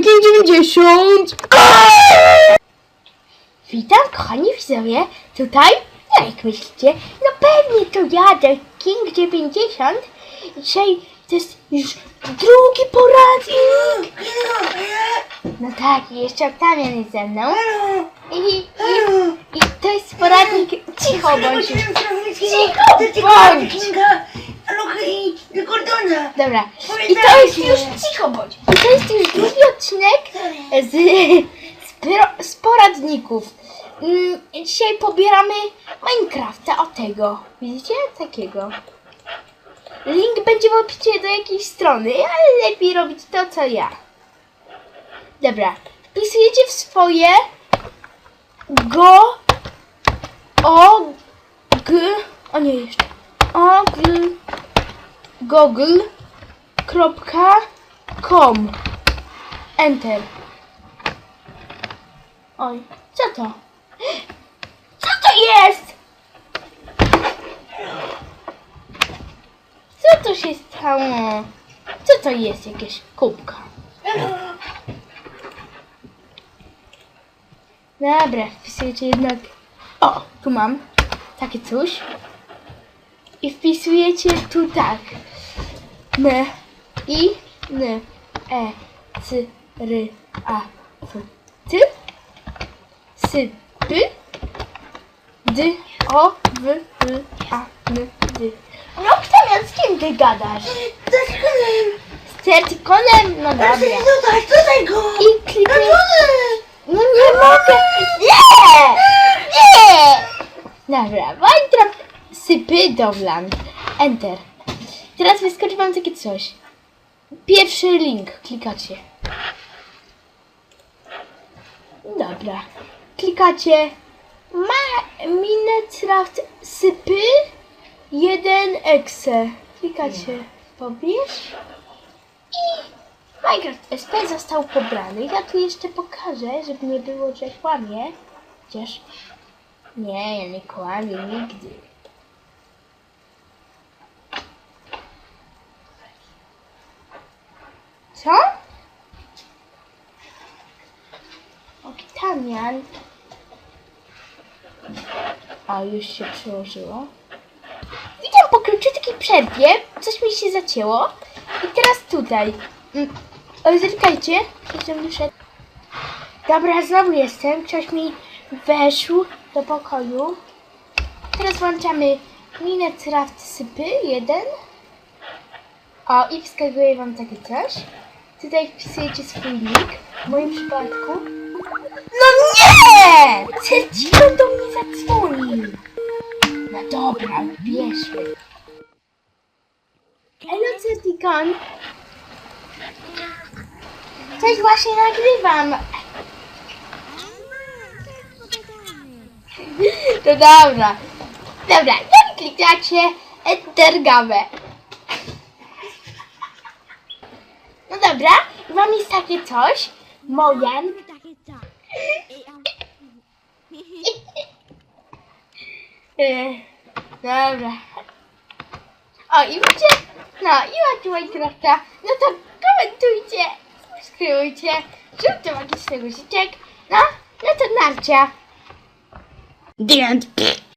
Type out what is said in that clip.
50! Witam, kochani widzowie. Tutaj, no jak myślicie? No pewnie to ja, The King 90. Dzisiaj to jest już drugi poradnik. No tak, i jeszcze Octavian jest ze mną. I, i, i to jest poradnik... Cicho bądź. Cicho bądź. Dobra. I to jest już... Cicho bądź. I to jest już drugi odcinek z, z, pro, z poradników. Mm, Dzisiaj pobieramy Minecrafta o tego. Widzicie? Takiego. Link będzie w opisie do jakiejś strony, ale lepiej robić to, co ja. Dobra. Wpisujecie w swoje go o g o nie jeszcze o g google.com Enter. Oj, co to? Co to jest? Co to się stało? Co to jest? Jakieś kubka. Dobra, wpisujecie jednak... O, tu mam takie coś. I wpisujecie tu tak. M, I, N, E, C, R, A, F, T, S, P, D, O, W, L, A, N, D. No, Octavian, z kim ty gadasz? Z Certikonem? No dobra. I kliknij... No nie mogę! Nie! Nie! Dobra, Minecraft sypy Dowland. Enter. Teraz wyskoczy wam takie coś. Pierwszy link klikacie. Dobra. Klikacie ma Minecraft sypy 1 exe. Klikacie pobierz i Minecraft SP został pobrany. Ja tu jeszcze pokażę, żeby nie było, że kłamie. Chociaż nie, ja nie kłamię nigdy. Co? Octamian. A, już się przełożyło. Witam po króciutkiej przerwie. Coś mi się zacięło. I teraz tutaj. Oj, zaczekajcie. Jestem wyszedł. Dobra, znowu jestem. Ktoś mi weszł do pokoju. Teraz włączamy Minecraft sypy 1. O, i wskazuje wam takie coś. Tutaj wpisujecie swój nick. W moim przypadku. No nie! Certikon do mnie zadzwonił. No dobra, bierzmy. Hello, Certikon. Coś właśnie nagrywam. To dobra. Dobra, jak klikacie Enter Gamę. No dobra, mam jest takie coś. Mojan. E, Dobra. O, i wiecie? No, i macie Minecrafta. No to komentujcie, subskrybujcie, zróbcie magiczny guziczek. No, no to narcia. The end.